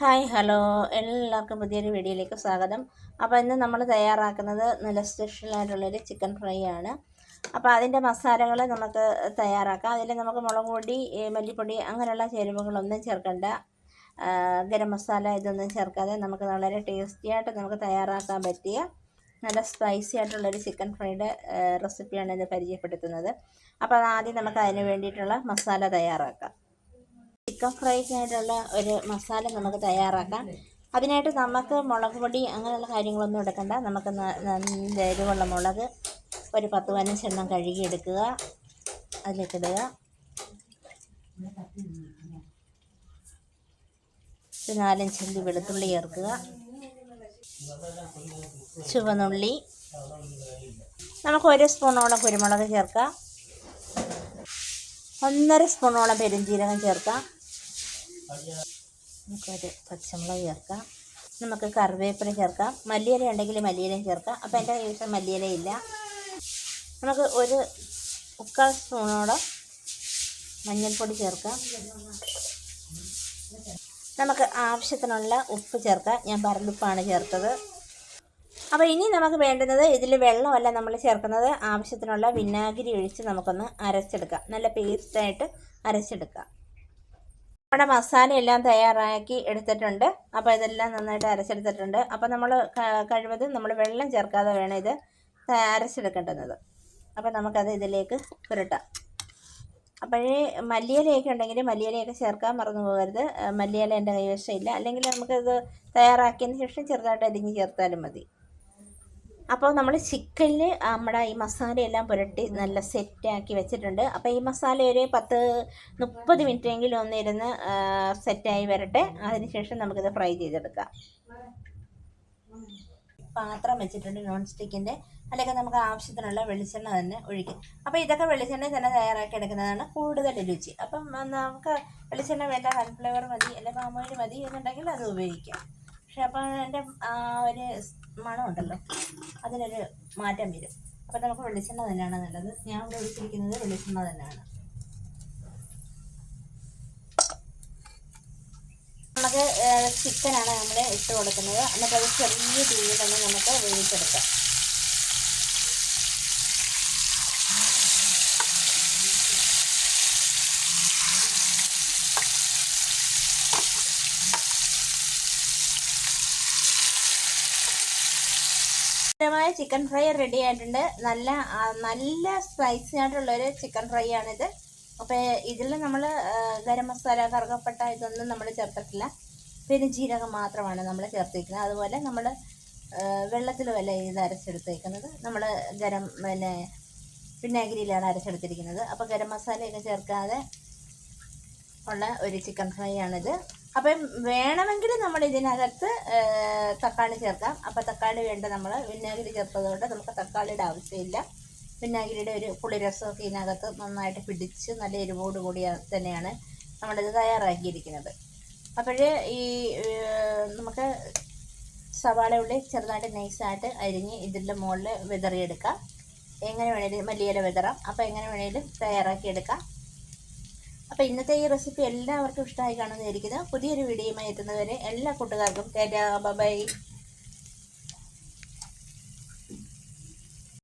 Hi hello. എല്ലാവർക്കും പുതിയൊരു വീഡിയോയിലേക്ക് സ്വാഗതം. അപ്പോൾ ഇന്ന് നമ്മൾ തയ്യാറാക്കുന്നത് നല്ല സ്പെഷ്യലായിട്ടുള്ളൊരു ചിക്കൻ ഫ്രൈ ആണ്. അപ്പോൾ അതിന്റെ മസാലകൾ നമുക്ക് തയ്യാറാക്കാം. അതിൽ നമുക്ക് മുളക് പൊടി മല്ലിപ്പൊടി അങ്ങനെയുള്ള ചേരുവകളൊന്നും ചേർക്കണ്ട. ഗരം മസാല ഇതൊന്നും ചേർക്കാതെ നമുക്ക് വളരെ ടേസ്റ്റിയായിട്ട് നമുക്ക് തയ്യാറാക്കാൻ പറ്റിയ നല്ല സ്പൈസി ആയിട്ടുള്ളൊരു ചിക്കൻ ഫ്രൈയുടെ റെസിപ്പിയാണ് ഇത് പരിചയപ്പെടുത്തുന്നത്. അപ്പോൾ ആദ്യം നമുക്ക് അതിന് വേണ്ടിയിട്ടുള്ള മസാല തയ്യാറാക്കാം. ചിക്കൻ ഫ്രൈക്കായിട്ടുള്ള ഒരു മസാല നമുക്ക് തയ്യാറാക്കാം. അതിനായിട്ട് നമുക്ക് മുളക് പൊടി അങ്ങനെയുള്ള കാര്യങ്ങളൊന്നും എടുക്കണ്ട. നമുക്ക് എരിവുള്ള മുളക് ഒരു പത്ത് പതിനഞ്ചെണ്ണം കഴുകിയെടുക്കുക അതിലേക്കിടുക ഒരു നാലഞ്ചല്ലി വെളുത്തുള്ളി ചേർക്കുക. ചുവന്നുള്ളി. നമുക്ക് ഒരു സ്പൂണോളം കുരുമുളക് ചേർക്കാം. ഒന്നര സ്പൂണോളം പെരുംജീരകം ചേർക്കാം. നമുക്കൊരു പച്ചമുളക് ചേർക്കാം. നമുക്ക് കറിവേപ്പില ചേർക്കാം. മല്ലിയില ഉണ്ടെങ്കിൽ മല്ലിയിലയും ചേർക്കാം. അപ്പോൾ എന്റെ കയ്യിൽ മല്ലിയില ഇല്ല. നമുക്ക് ഒരു മുക്കാൽ സ്പൂണോളം മഞ്ഞൾപ്പൊടി ചേർക്കാം. നമുക്ക് ആവശ്യത്തിനുള്ള ഉപ്പ് ചേർക്കാം. ഞാൻ പറന്നുപ്പാണ് ചേർത്തത്. അപ്പോൾ ഇനി നമുക്ക് വേണ്ടുന്നത് ഇതിൽ വെള്ളമല്ല നമ്മൾ ചേർക്കുന്നത്. ആവശ്യത്തിനുള്ള വിനാഗിരി ഒഴിച്ച് നമുക്കൊന്ന് അരച്ചെടുക്കാം. നല്ല പേസ്റ്റായിട്ട് അരച്ചെടുക്കാം. നമ്മുടെ മസാല എല്ലാം തയ്യാറാക്കി എടുത്തിട്ടുണ്ട്. അപ്പോൾ ഇതെല്ലാം നന്നായിട്ട് അരച്ചെടുത്തിട്ടുണ്ട്. അപ്പോൾ നമ്മൾ കഴിവതും നമ്മൾ വെള്ളം ചേർക്കാതെ വേണം ഇത് അരച്ചെടുക്കേണ്ടത് അപ്പോൾ നമുക്കത് ഇതിലേക്ക് പുരട്ടാം. അപ്പോഴേ മല്ലിയിലയൊക്കെ ഉണ്ടെങ്കിൽ മല്ലിയിലയൊക്കെ ചേർക്കാൻ മറന്നു പോകരുത്. മല്ലിയില എന്റെ കൈവശം ഇല്ല. അല്ലെങ്കിൽ നമുക്കത് തയ്യാറാക്കിയതിന് ശേഷം ചെറുതായിട്ട് അരിഞ്ഞ് ചേർത്താലും മതി. അപ്പോൾ നമ്മൾ ചിക്കനിൽ നമ്മുടെ ഈ മസാലയെല്ലാം പുരട്ടി നല്ല സെറ്റാക്കി വെച്ചിട്ടുണ്ട്. അപ്പോൾ ഈ മസാല ഒരു പത്ത് മുപ്പത് മിനിറ്റെങ്കിലും ഒന്നിരുന്ന് സെറ്റായി വരട്ടെ. അതിനുശേഷം നമുക്കിത് ഫ്രൈ ചെയ്തെടുക്കാം. പാത്രം വെച്ചിട്ടുണ്ട് നോൺ സ്റ്റിക്കിന്റെ അല്ലെങ്കിൽ നമുക്ക് ആവശ്യത്തിനുള്ള വെളിച്ചെണ്ണ തന്നെ ഒഴിക്കും. അപ്പോൾ ഇതൊക്കെ വെളിച്ചെണ്ണ തന്നെ തയ്യാറാക്കി എടുക്കുന്നതാണ് കൂടുതൽ രുചി. അപ്പം നമുക്ക് വെളിച്ചെണ്ണ വേണ്ട സൺഫ്ലവർ മതി അല്ലെങ്കിൽ പാമോയിൽ മതി എന്നുണ്ടെങ്കിൽ അത് ഉപയോഗിക്കാം. പക്ഷെ അപ്പോൾ അതിന്റെ ഒരു മണമുണ്ടല്ലോ. അതിനൊരു മാറ്റം വരും. അപ്പോൾ നമുക്ക് വെളിച്ചെണ്ണ തന്നെയാണ് നല്ലത്. ഞാൻ ഇവിടെ ഒഴിച്ചിരിക്കുന്നത് വെളിച്ചെണ്ണ തന്നെയാണ്. നമുക്ക് ചിക്കനാണ് നമ്മൾ ഇട്ട് കൊടുക്കുന്നത്. നമുക്കത് ചെറിയ തീയിൽ തന്നെ നമുക്ക് വേവിച്ചെടുക്കാം. മായ ചിക്കൻ ഫ്രൈ റെഡി ആയിട്ടുണ്ട്. നല്ല നല്ല സ്പൈസി ആയിട്ടുള്ളൊരു ചിക്കൻ ഫ്രൈ ആണിത്. അപ്പോൾ ഇതിൽ നമ്മൾ ഗരം മസാല കറുകപ്പട്ട ഇതൊന്നും നമ്മൾ ചേർത്തിട്ടില്ല. പിന്നെ ജീരകം മാത്രമാണ് നമ്മൾ ചേർത്തിരിക്കുന്നത്. അതുപോലെ നമ്മൾ വെള്ളത്തിലുമല്ല ഇത് അരച്ചെടുത്തേക്കുന്നത്. നമ്മൾ ഗരം പിന്നെ വിനാഗിരിയിലാണ് അരച്ചെടുത്തിരിക്കുന്നത്. അപ്പോൾ ഗരം മസാലയൊക്കെ ചേർക്കാതെ ഉള്ള ഒരു ചിക്കൻ ഫ്രൈ ആണിത്. അപ്പം വേണമെങ്കിൽ നമ്മൾ ഇതിനകത്ത് തക്കാളി ചേർക്കാം. അപ്പോൾ തക്കാളി വേണ്ട നമ്മൾ വിനാഗിരി ചേർത്തതുകൊണ്ട് നമുക്ക് തക്കാളിയുടെ ആവശ്യമില്ല. വിനാഗിരിയുടെ ഒരു പുളിരസമൊക്കെ ഇതിനകത്ത് നന്നായിട്ട് പിടിച്ച് നല്ല എരിവോട് കൂടി തന്നെയാണ് നമ്മളിത് തയ്യാറാക്കിയിരിക്കുന്നത്. അപ്പോഴേ ഈ നമുക്ക് സവാള ഉള്ളി ചെറുതായിട്ട് നൈസായിട്ട് അരിഞ്ഞ് ഇതിന്റെ മുകളിൽ വിതറിയെടുക്കാം. എങ്ങനെ വേണേലും മല്ലിയില വിതറാം. അപ്പോൾ എങ്ങനെ വേണേലും തയ്യാറാക്കിയെടുക്കാം. അപ്പോൾ ഇന്നത്തെ ഈ റെസിപ്പി എല്ലാവർക്കും ഇഷ്ടമായി കാണുന്നതായിരിക്കുന്നത് പുതിയൊരു വീഡിയോയുമായി എത്തുന്നവരെ എല്ലാ കൂട്ടുകാർക്കും ടാറ്റാ ബൈ.